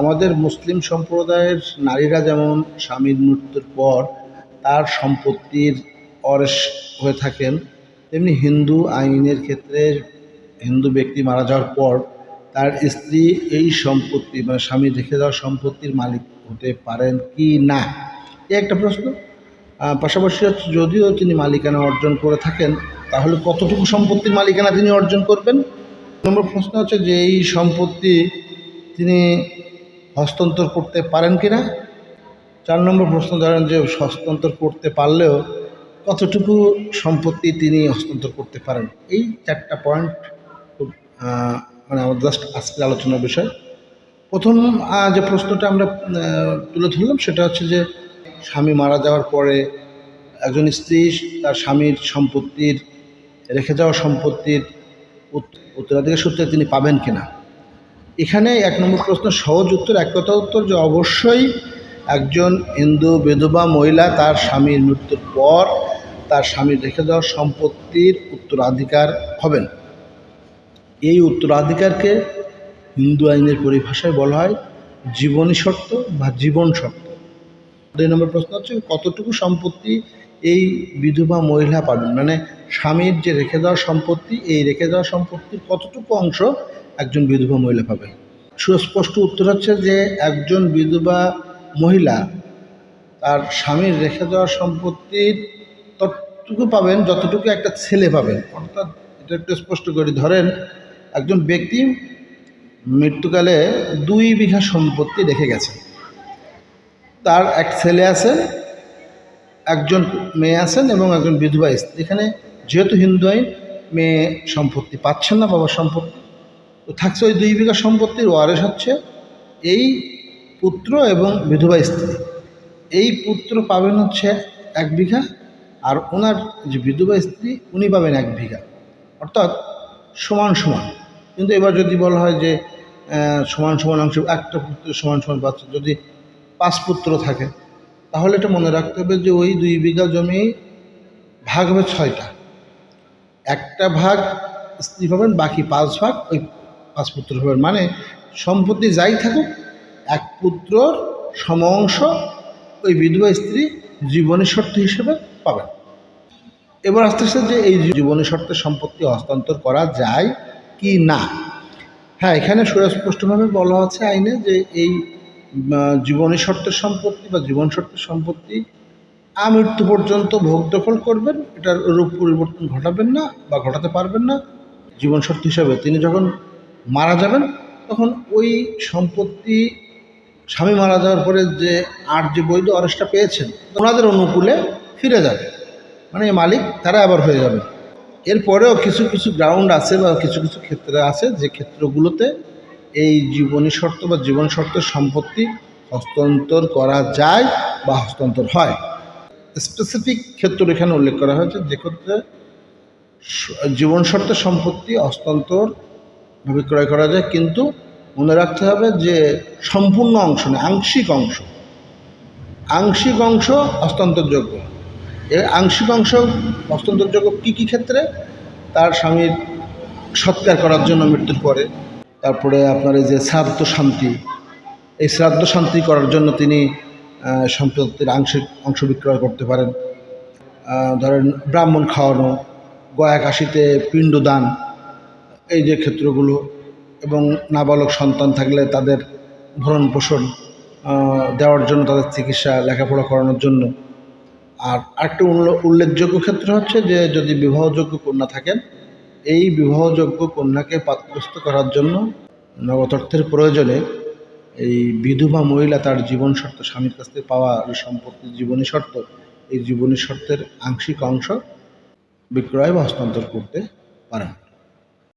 আমাদের মুসলিম সম্প্রদায়ের নারীরা যেমন স্বামীর মৃত্যুর পর তার সম্পত্তির অরেস হয়ে থাকেন, তেমনি হিন্দু আইনের ক্ষেত্রে হিন্দু ব্যক্তি মারা যাওয়ার পর তার স্ত্রী এই সম্পত্তি মানে স্বামী রেখে যাওয়া সম্পত্তির মালিক হতে পারেন কি না? এই একটা প্রশ্ন। পাশাপাশি হচ্ছে যদিও তিনি মালিকানা অর্জন করে থাকেন, তাহলে কতটুকু সম্পত্তির মালিকানা তিনি অর্জন করবেন? নম্বর প্রশ্ন হচ্ছে যে এই সম্পত্তি তিনি হস্তান্তর করতে পারেন কি না চার নম্বর প্রশ্ন ধরেন যে হস্তান্তর করতে পারলেও কতটুকু সম্পত্তি তিনি হস্তান্তর করতে পারেন? এই চারটা পয়েন্ট খুব মানে আমার জাস্ট আজকের আলোচনার বিষয়। প্রথম যে প্রশ্নটা আমরা তুলে ধরলাম সেটা হচ্ছে যে স্বামী মারা যাওয়ার পরে একজন স্ত্রী তার স্বামীর সম্পত্তির, রেখে যাওয়া সম্পত্তির উত্তরাধিকার সূত্রে তিনি পাবেন কিনা? এখানে এক নম্বর প্রশ্ন, সহজ উত্তর, এক কথা উত্তর যে অবশ্যই একজন হিন্দু, বিধবা, মহিলা তার স্বামীর মৃত্যুর পর তার স্বামীর রেখে যাওয়া সম্পত্তির উত্তরাধিকার হবেন। এই উত্তরাধিকারকে হিন্দু আইনের পরিভাষায় বলা হয় জীবনী শর্ত বা জীবন শর্ত। দুই নম্বর প্রশ্ন হচ্ছে কতটুকু সম্পত্তি এই বিধবা মহিলা পাবেন মানে স্বামীর যে রেখে দেওয়া সম্পত্তি, এই রেখে দেওয়া সম্পত্তির কতটুকু অংশ একজন বিধবা মহিলা পাবেন সুস্পষ্ট উত্তর হচ্ছে যে একজন বিধবা মহিলা তার স্বামীর রেখে দেওয়া সম্পত্তির ততটুকু পাবেন যতটুকু একটা ছেলে পাবেন। অর্থাৎ এটা একটু স্পষ্ট করে ধরেন, একজন ব্যক্তি মৃত্যুকালে দুই বিঘা সম্পত্তি রেখে গেছে। তার এক ছেলে আছেন একজন মেয়ে আছেন এবং একজন বিধবা স্ত্রী এখানে যেহেতু হিন্দু আইন, মেয়ে সম্পত্তি পাচ্ছেন না, বাবার সম্পত্তি। তো থাকছে ওই দুই বিঘা সম্পত্তির ওয়ারেস হচ্ছে এই পুত্র এবং বিধবা স্ত্রী। এই পুত্র পাবেন হচ্ছে এক বিঘা আর ওনার যে বিধবা স্ত্রী, উনি পাবেন এক বিঘা। অর্থাৎ সমান সমান। কিন্তু এবার যদি বলা হয় যে সমান সমান অংশ, একটা পুত্র সমান সমান পাচ্ছে যদি পাঁচ পুত্র থাকে তাহলে এটা মনে রাখতে হবে যে ওই দুই বিঘা জমি ভাগ হবে ছয়টা। একটা ভাগ স্ত্রী পাবেন বাকি পাঁচ ভাগ ওই পাঁচ পুত্র পাবেন মানে সম্পত্তি যাই থাকুক, এক পুত্রর সম অংশ ওই বিধবা স্ত্রী জীবনী শর্ত হিসেবে পাবেন। এবার আস্তে আস্তে যে এই জীবনী শর্তে সম্পত্তি হস্তান্তর করা যায় কি না? হ্যাঁ এখানে সুস্পষ্টভাবে বলা আছে আইনে যে এই জীবনী শর্তের সম্পত্তি বা জীবন শর্তের সম্পত্তি আমৃত্যু পর্যন্ত ভোগ দখল করবেন, এটার রূপ পরিবর্তন ঘটাবেন না বা ঘটাতে পারবেন না। জীবন শর্ত হিসাবে তিনি যখন মারা যাবেন, তখন ওই সম্পত্তি স্বামী মারা যাওয়ার পরে যে আর যে বৈধ অরেস্টটা পেয়েছেন, ওনাদের অনুকূলে ফিরে যাবে। মানে মালিক তারা আবার হয়ে যাবে। এরপরেও কিছু কিছু গ্রাউন্ড আছে বা কিছু কিছু ক্ষেত্রে আছে, যে ক্ষেত্রগুলোতে এই জীবনী শর্ত বা জীবন শর্তের সম্পত্তি হস্তান্তর করা যায় বা হস্তান্তর হয়। স্পেসিফিক ক্ষেত্র এখানে উল্লেখ করা হয়েছে যে ক্ষেত্রে জীবন শর্তের সম্পত্তি হস্তান্তর বা বিক্রয় করা যায়, কিন্তু মনে রাখতে হবে যে সম্পূর্ণ অংশ নয়, আংশিক অংশ। আংশিক অংশ হস্তান্তরযোগ্য। এই আংশিক অংশ হস্তান্তরযোগ্য কী কী ক্ষেত্রে? তার স্বামীর সৎকার করার জন্য মৃত্যুর পরে। তারপরে আপনার এই যে শ্রাদ্ধ শান্তি, এই শ্রাদ্ধ শান্তি করার জন্য তিনি সম্পত্তির আংশিক অংশ বিক্রয় করতে পারেন। ধরেন ব্রাহ্মণ খাওয়ানো, গয়া কাশিতে পিণ্ডদান এই যে ক্ষেত্রগুলো এবং নাবালক সন্তান থাকলে তাদের ভরণ পোষণ দেওয়ার জন্য তাদের চিকিৎসা, লেখাপড়া করানোর জন্য। আর আরেকটা উল্লেখযোগ্য ক্ষেত্র হচ্ছে যে যদি বিবাহযোগ্য কন্যা থাকেন এই বিবাহযোগ্য কন্যাকে পাত্রস্থ করার জন্য নগদ অর্থের প্রয়োজনে এই বিধবা মহিলা তার জীবন শর্ত, স্বামীর কাছ থেকে পাওয়া সম্পত্তির জীবনী শর্ত, এই জীবনী শর্তের আংশিক অংশ বিক্রয় বা হস্তান্তর করতে পারেন।